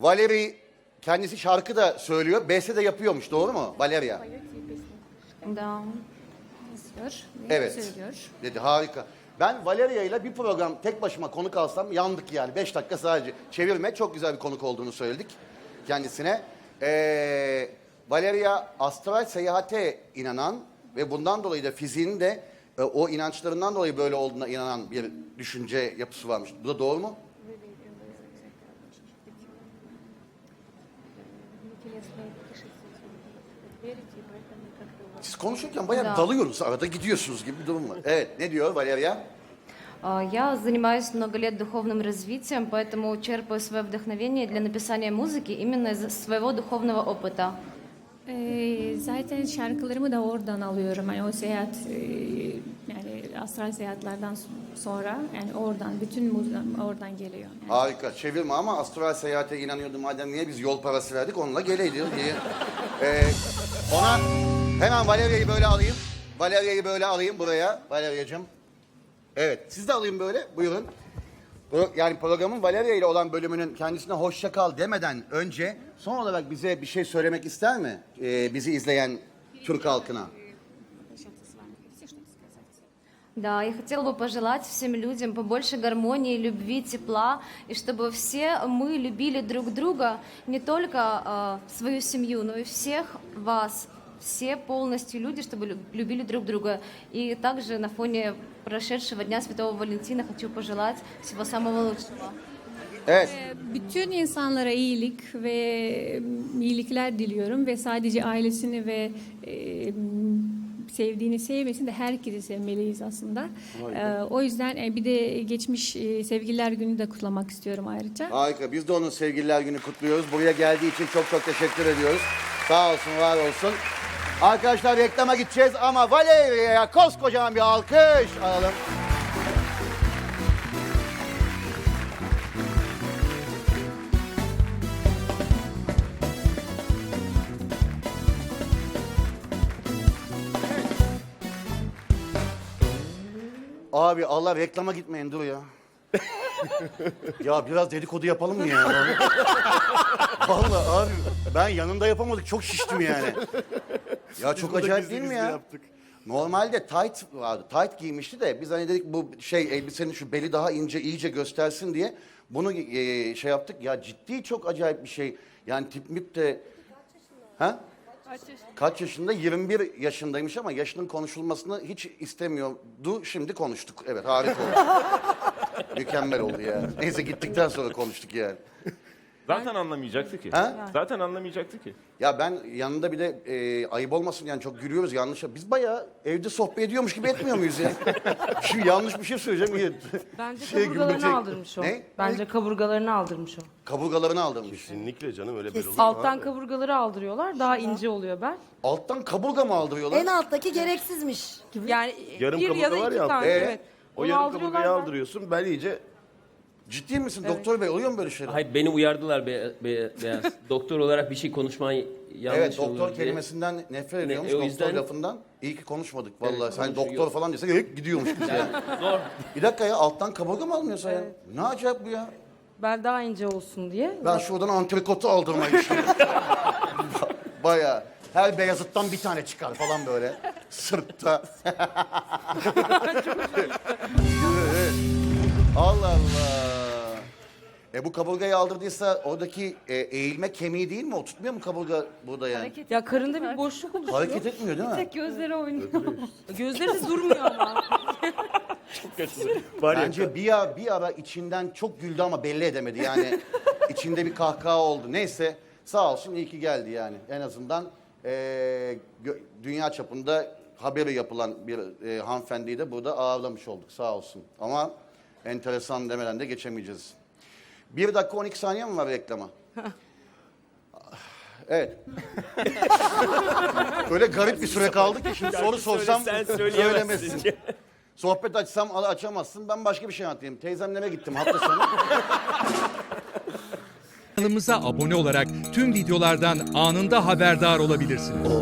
Valeri kendisi şarkı da söylüyor. Beste de yapıyormuş doğru mu Valeria? Да. Yazıyor. ve Evet. Söylüyor. Dedi harika. Ben Valeria ile bir program tek başıma konuk alsam yandık yani. Beş dakika sadece çevirme. Çok güzel bir konuk olduğunu söyledik kendisine. Ee, Valeria astral seyahate inanan ve bundan dolayı da fiziğinin de e, o inançlarından dolayı böyle olduğuna inanan bir düşünce yapısı varmış. Bu da doğru mu? Siz konuşurken bayağı Da. dalıyoruz. Arada gidiyorsunuz gibi bir durum var. Evet ne diyor Valeria? А, Я занимаюсь много лет духовным развитием, поэтому черпаю свое вдохновение для написания музыки именно из своего духовного опыта. Ee, zaten şarkılarımı da oradan alıyorum. Yani o seyahat, e, astral seyahatlerden sonra yani oradan, bütün oradan geliyor. Yani. Harika. Çevirme ama astral seyahate inanıyordu madem niye biz yol parası verdik onunla geleydi diye. Ee, ona hemen Valeria'yı böyle alayım. Valeria'yı böyle alayım buraya. Valeria'cığım. Evet siz de alayım böyle buyurun. Bu- Yani programın Valeria ile olan bölümünün kendisine hoşça kal demeden önce son olarak bize bir şey söylemek ister mi? Ee, bizi izleyen Türk halkına. Да, я хотела бы пожелать всем людям побольше гармонии, любви, тепла, и чтобы все мы любили друг друга, не только э, свою семью, но и всех вас, все полностью люди, чтобы лю- любили друг друга. И также на фоне прошедшего Дня Святого Валентина хочу пожелать всего самого лучшего. Evet. Ee, Bütün insanlara iyilik ve iyilikler diliyorum ve sadece ailesini ve e, sevdiğini sevmesin de herkesi sevmeliyiz aslında. Ee, o yüzden e, bir de geçmiş e, sevgililer günü de kutlamak istiyorum ayrıca. Harika. Biz de onun sevgililer günü kutluyoruz. Buraya geldiği için çok çok teşekkür ediyoruz. Sağ olsun, var olsun. Arkadaşlar reklama gideceğiz ama Valeria'ya koskocaman bir alkış alalım. Abi Allah reklama gitmeyin dur ya. ya biraz dedikodu yapalım mı ya? Vallahi abi ben yanında yapamadık çok şiştim yani. Ya çok burada acayip gizli değil mi gizli ya? yaptık. Normalde tight vardı. Tight giymişti de biz hani dedik bu şey elbisenin şu beli daha ince iyice göstersin diye bunu e, şey yaptık. Ya ciddi çok acayip bir şey. Yani tip mip de... Ha? Kaç yaşında? 21 yaşındaymış ama yaşının konuşulmasını hiç istemiyordu. Şimdi konuştuk. Evet harika oldu. Mükemmel oldu ya. Neyse gittikten sonra konuştuk yani. Zaten anlamayacaktı ki. Ha? Zaten anlamayacaktı ki. Ya ben yanında bir de e, ayıp olmasın yani çok gülüyoruz yanlış. Biz bayağı evde sohbet ediyormuş gibi etmiyor muyuz ya? Şimdi yanlış bir şey söyleyeceğim. Bence Şey, kaburgalarını gülecek. aldırmış o. Ne? Bence kaburgalarını aldırmış o. Kaburgalarını aldırmış. Kesinlikle canım öyle böyle olur. Alttan abi. kaburgaları aldırıyorlar. Daha ince oluyor ben. Alttan kaburga mı aldırıyorlar? En alttaki gereksizmiş. Yani Yarım bir ya da kaburga var iki ya tane. altta. Evet. O Onu yarım aldırıyorlar kaburgayı ben- aldırıyorsun ben iyice Ciddi misin doktor bey oluyor mu böyle şeyler? Hayır beni uyardılar be, be- beyaz. Doktor olarak bir şey konuşman yanlış evet doktor olur diye. kelimesinden nefret ediyormuş e, o doktor yüzden- lafından. İyi ki konuşmadık vallahi. Evet, Sen konuşuyor. doktor falan desek "Hek" gidiyormuş biz yani. Zor. Bir dakika ya alttan kaburga mı almıyorsun ya? Ne acayip bu ya? Ben daha ince olsun diye. Ben şuradan antrikotu aldırmayı düşünüyorum. Bayağı. Her beyazıttan bir tane çıkar falan böyle. Sırtta. Evet. Allah Allah. E bu kaburgayı aldırdıysa oradaki e, eğilme kemiği değil mi? O tutmuyor mu kaburga burada yani? Hareket, Ya karında bir boşluk oluşuyor. etmiyor değil mi? Tek gözleri oynuyor. gözleri durmuyor ama. var ya Bence bir ara, bir ara içinden çok güldü ama belli edemedi yani. içinde bir kahkaha oldu. Neyse sağ olsun iyi ki geldi yani. En azından e, gö- dünya çapında haberi yapılan bir e, hanımefendiyi de burada ağırlamış olduk sağ olsun. Ama enteresan demeden de geçemeyeceğiz. Bir dakika 12 saniye mi var reklama? Evet. Öyle garip bir süre kaldı ki şimdi soru sorsam sen söyleyemezsin. söylemesin. Sohbet açsam açamazsın. Ben başka bir şey anlatayım. Teyzemlere gittim hafta sonu. Kanalımıza abone olarak tüm videolardan anında haberdar olabilirsiniz.